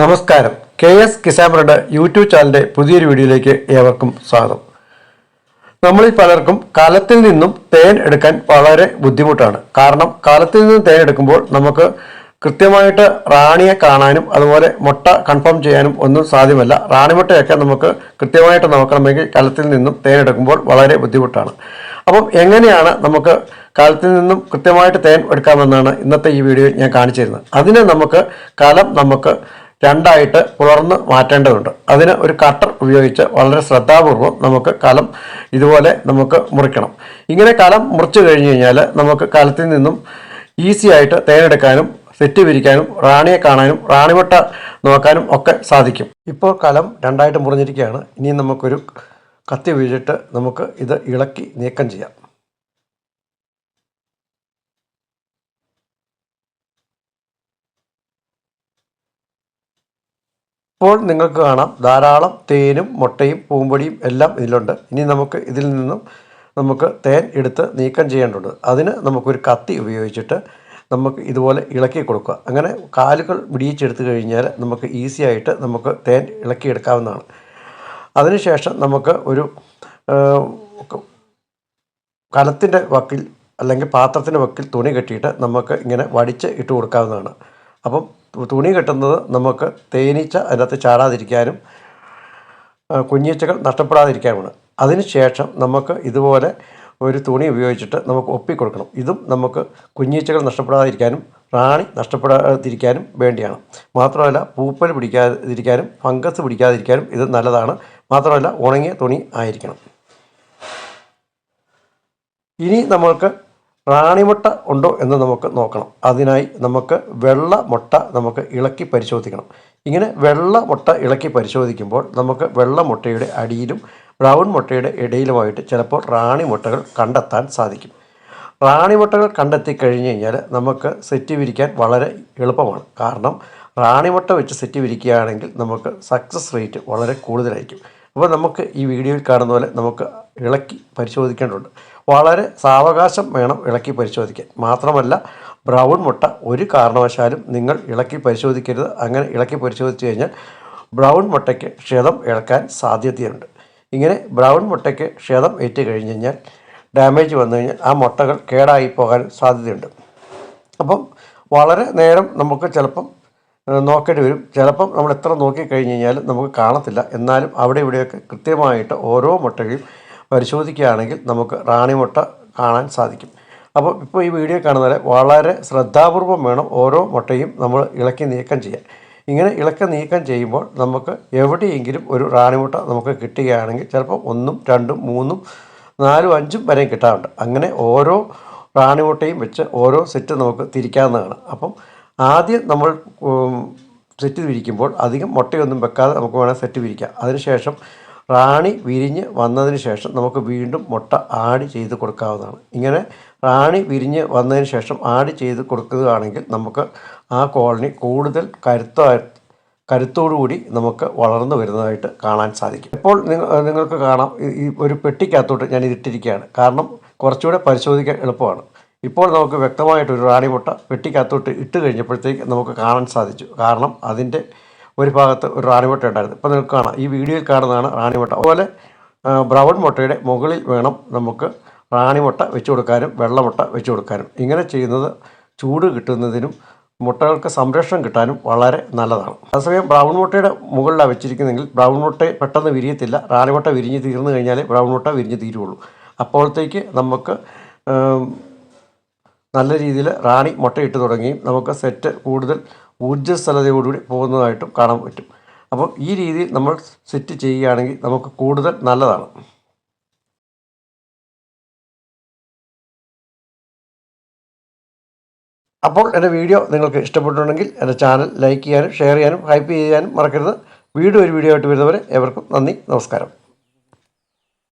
നമസ്കാരം. K S കിസാമറുടെ YouTube ചാനലിന്റെ പുതിയൊരു വീഡിയോയിലേക്ക് ഏവർക്കും സ്വാഗതം. നമ്മളിൽ പലർക്കും കാലത്തിൽ നിന്നും തേൻ എടുക്കാൻ വളരെ ബുദ്ധിമുട്ടാണ്. കാരണം കാലത്തിൽ നിന്നും തേൻ എടുക്കുമ്പോൾ നമുക്ക് കൃത്യമായിട്ട് റാണിയെ കാണാനും അതുപോലെ മുട്ട കൺഫേം ചെയ്യാനും ഒന്നും സാധ്യമല്ല. റാണിമുട്ടയൊക്കെ നമുക്ക് കൃത്യമായിട്ട് നോക്കണമെങ്കിൽ കാലത്തിൽ നിന്നും തേൻ എടുക്കുമ്പോൾ വളരെ ബുദ്ധിമുട്ടാണ്. അപ്പം എങ്ങനെയാണ് നമുക്ക് കാലത്തിൽ നിന്നും കൃത്യമായിട്ട് തേൻ എടുക്കാമെന്നാണ് ഇന്നത്തെ ഈ വീഡിയോയിൽ ഞാൻ കാണിച്ചിരുന്നത് അതിന് നമുക്ക് കലം നമുക്ക് രണ്ടായിട്ട് പുലർന്ന് മാറ്റേണ്ടതുണ്ട്. അതിന് ഒരു കട്ടർ ഉപയോഗിച്ച് വളരെ ശ്രദ്ധാപൂർവം നമുക്ക് കലം ഇതുപോലെ നമുക്ക് മുറിക്കണം. ഇങ്ങനെ കലം മുറിച്ചു കഴിഞ്ഞ് കഴിഞ്ഞാൽ നമുക്ക് കലത്തിൽ നിന്നും ഈസി ആയിട്ട് തേനെടുക്കാനും സെറ്റ് വിരിക്കാനും റാണിയെ കാണാനും റാണിമുട്ട നോക്കാനും ഒക്കെ സാധിക്കും. ഇപ്പോൾ കലം രണ്ടായിട്ട് മുറിഞ്ഞിരിക്കുകയാണ്. ഇനി നമുക്കൊരു കത്തി ഉപയോഗിച്ചിട്ട് നമുക്ക് ഇത് ഇളക്കി നീക്കം ചെയ്യാം. ഇപ്പോൾ നിങ്ങൾക്ക് കാണാം ധാരാളം തേനും മുട്ടയും പൂമ്പൊടിയും എല്ലാം ഇതിലുണ്ട്. ഇനി നമുക്ക് ഇതിൽ നിന്നും നമുക്ക് തേൻ എടുത്ത് നീക്കം ചെയ്യേണ്ടതുണ്ട്. അതിന് നമുക്കൊരു കത്തി ഉപയോഗിച്ചിട്ട് നമുക്ക് ഇതുപോലെ ഇളക്കി കൊടുക്കുക. അങ്ങനെ കാലുകൾ വിടിയിച്ചെടുത്ത് കഴിഞ്ഞാൽ നമുക്ക് ഈസി ആയിട്ട് നമുക്ക് തേൻ ഇളക്കിയെടുക്കാവുന്നതാണ്. അതിനുശേഷം നമുക്ക് ഒരു കലത്തിന്റെ വക്കിൽ അല്ലെങ്കിൽ പാത്രത്തിന്റെ വക്കിൽ തുണി കെട്ടിയിട്ട് നമുക്ക് ഇങ്ങനെ വടിച്ച് ഇട്ട് കൊടുക്കാവുന്നതാണ്. അപ്പം തുണി കെട്ടുന്നത് നമുക്ക് തേനീച്ച അതിനകത്ത് ചാടാതിരിക്കാനും കുഞ്ഞീച്ചകൾ നഷ്ടപ്പെടാതിരിക്കാനുമാണ്. അതിനുശേഷം നമുക്ക് ഇതുപോലെ ഒരു തുണി ഉപയോഗിച്ചിട്ട് നമുക്ക് ഒപ്പിക്കൊടുക്കണം. ഇതും നമുക്ക് കുഞ്ഞീച്ചകൾ നഷ്ടപ്പെടാതിരിക്കാനും റാണി നഷ്ടപ്പെടാതിരിക്കാനും വേണ്ടിയാണ്. മാത്രമല്ല പൂപ്പൽ പിടിക്കാതിരിക്കാനും ഫംഗസ് പിടിക്കാതിരിക്കാനും ഇത് നല്ലതാണ്. മാത്രമല്ല ഉണങ്ങിയ തുണി ആയിരിക്കണം. ഇനി നമ്മൾക്ക് റാണിമുട്ട ഉണ്ടോ എന്ന് നമുക്ക് നോക്കണം. അതിനായി നമുക്ക് വെള്ള മുട്ട നമുക്ക് ഇളക്കി പരിശോധിക്കണം. ഇങ്ങനെ വെള്ള മുട്ട ഇളക്കി പരിശോധിക്കുമ്പോൾ നമുക്ക് വെള്ള മുട്ടയുടെ അടിയിലും ബ്രൗൺ മുട്ടയുടെ ഇടയിലുമായിട്ട് ചിലപ്പോൾ റാണി മുട്ടകൾ കണ്ടെത്താൻ സാധിക്കും. റാണി മുട്ടകൾ കണ്ടെത്തി കഴിഞ്ഞ് കഴിഞ്ഞാൽ നമുക്ക് സെറ്റ് വിരിക്കാൻ വളരെ എളുപ്പമാണ്. കാരണം റാണി മുട്ട വെച്ച് സെറ്റ് വിരിക്കുകയാണെങ്കിൽ നമുക്ക് സക്സസ് റേറ്റ് വളരെ കൂടുതലായിരിക്കും. അപ്പോൾ നമുക്ക് ഈ വീഡിയോയിൽ കാണുന്ന പോലെ നമുക്ക് ഇളക്കി പരിശോധിക്കേണ്ടതുണ്ട്. വളരെ സാവകാശം വേണം ഇളക്കി പരിശോധിക്കാൻ. മാത്രമല്ല ബ്രൗൺ മുട്ട ഒരു കാരണവശാലും നിങ്ങൾ ഇളക്കി പരിശോധിക്കരുത്. അങ്ങനെ ഇളക്കി പരിശോധിച്ച് കഴിഞ്ഞാൽ ബ്രൗൺ മുട്ടയ്ക്ക് ക്ഷതം ഇളക്കാൻ സാധ്യതയുണ്ട്. ഇങ്ങനെ ബ്രൗൺ മുട്ടയ്ക്ക് ക്ഷതം ഏറ്റു കഴിഞ്ഞ് കഴിഞ്ഞാൽ ഡാമേജ് വന്നു കഴിഞ്ഞാൽ ആ മുട്ടകൾ കേടായി പോകാൻ സാധ്യതയുണ്ട്. അപ്പം വളരെ നേരം നമുക്ക് ചിലപ്പം നോക്കേണ്ടി വരും. ചിലപ്പം നമ്മൾ എത്ര നോക്കി കഴിഞ്ഞ് കഴിഞ്ഞാലും നമുക്ക് കാണത്തില്ല. എന്നാലും അവിടെ ഇവിടെയൊക്കെ കൃത്യമായിട്ട് ഓരോ മുട്ടയും പരിശോധിക്കുകയാണെങ്കിൽ നമുക്ക് റാണിമുട്ട കാണാൻ സാധിക്കും. അപ്പോൾ ഇപ്പോൾ ഈ വീഡിയോ കാണുന്നവരെ വളരെ ശ്രദ്ധാപൂർവം വേണം ഓരോ മുട്ടയും നമ്മൾ ഇളക്കി നീക്കം ചെയ്യാൻ. ഇങ്ങനെ ഇളക്കി നീക്കം ചെയ്യുമ്പോൾ നമുക്ക് എവിടെയെങ്കിലും ഒരു റാണിമുട്ട നമുക്ക് കിട്ടുകയാണെങ്കിൽ ചിലപ്പോൾ ഒന്നും രണ്ടും മൂന്നും നാലും അഞ്ചും വരെ കിട്ടാറുണ്ട്. അങ്ങനെ ഓരോ റാണിമുട്ടയും വെച്ച് ഓരോ സെറ്റ് നമുക്ക് തിരിക്കാവുന്നതാണ്. അപ്പം ആദ്യം നമ്മൾ സെറ്റ് വിരിക്കുമ്പോൾ അധികം മുട്ടയൊന്നും വെക്കാതെ നമുക്ക് വേണമെങ്കിൽ സെറ്റ് വിരിക്കാം അതിനുശേഷം റാണി വിരിഞ്ഞ് വന്നതിന് ശേഷം നമുക്ക് വീണ്ടും മുട്ട ആഡ് ചെയ്ത് കൊടുക്കാവുന്നതാണ്. ഇങ്ങനെ റാണി വിരിഞ്ഞ് വന്നതിന് ശേഷം ആഡ് ചെയ്ത് കൊടുക്കുകയാണെങ്കിൽ നമുക്ക് ആ കോളനി കൂടുതൽ കരുത്ത കരുത്തോടുകൂടി നമുക്ക് വളർന്നു വരുന്നതായിട്ട് കാണാൻ സാധിക്കും. ഇപ്പോൾ നിങ്ങൾ നിങ്ങൾക്ക് കാണാം ഈ ഒരു പെട്ടിക്കകത്തോട്ട് ഞാൻ ഇതിട്ടിരിക്കുകയാണ്. കാരണം കുറച്ചുകൂടെ പരിശോധിക്കാൻ എളുപ്പമാണ്. ഇപ്പോൾ നമുക്ക് വ്യക്തമായിട്ട് ഒരു റാണി മുട്ട പെട്ടിക്കകത്തോട്ട് ഇട്ട് കഴിഞ്ഞപ്പോഴത്തേക്ക് നമുക്ക് കാണാൻ സാധിച്ചു. കാരണം അതിന്റെ ഒരു ഭാഗത്ത് ഒരു റാണിമുട്ട ഉണ്ടായിരുന്നു. ഇപ്പോൾ നിങ്ങൾക്ക് കാണാം. ഈ വീഡിയോയിൽ കാണുന്നതാണ് റാണിമുട്ട. അതുപോലെ ബ്രൗൺ മുട്ടയുടെ മുകളിൽ വേണം നമുക്ക് റാണിമുട്ട വെച്ച് കൊടുക്കാനും വെള്ളമുട്ട വെച്ച് കൊടുക്കാനും. ഇങ്ങനെ ചെയ്യുന്നത് ചൂട് കിട്ടുന്നതിനും മുട്ടകൾക്ക് സംരക്ഷണം കിട്ടാനും വളരെ നല്ലതാണ്. അതേസമയം ബ്രൗൺ മുട്ടയുടെ മുകളിലാണ് വെച്ചിരിക്കുന്നതെങ്കിൽ ബ്രൗൺ മുട്ട പെട്ടെന്ന് വിരിയത്തില്ല. റാണിമുട്ട വിരിഞ്ഞ് തീർന്നു കഴിഞ്ഞാൽ ബ്രൗൺ മുട്ട വിരിഞ്ഞ് തീരുള്ളൂ. അപ്പോഴത്തേക്ക് നമുക്ക് നല്ല രീതിയിൽ റാണി മുട്ടയിട്ട് തുടങ്ങുകയും നമുക്ക് സെറ്റ് കൂടുതൽ ഊർജസ്വലതയോടുകൂടി പോകുന്നതായിട്ടും കാണാൻ പറ്റും. അപ്പം ഈ രീതിയിൽ നമ്മൾ സെറ്റ് ചെയ്യുകയാണെങ്കിൽ നമുക്ക് കൂടുതൽ നല്ലതാണ്. അപ്പോൾ എന്റെ വീഡിയോ നിങ്ങൾക്ക് ഇഷ്ടപ്പെട്ടിട്ടുണ്ടെങ്കിൽ എന്റെ ചാനൽ ലൈക്ക് ചെയ്യാനും ഷെയർ ചെയ്യാനും ഹൈപ്പ് ചെയ്യാനും മറക്കരുത്. വീണ്ടും ഒരു വീഡിയോ ആയിട്ട് വരുന്നവരെ എവർക്കും നന്ദി നമസ്കാരം.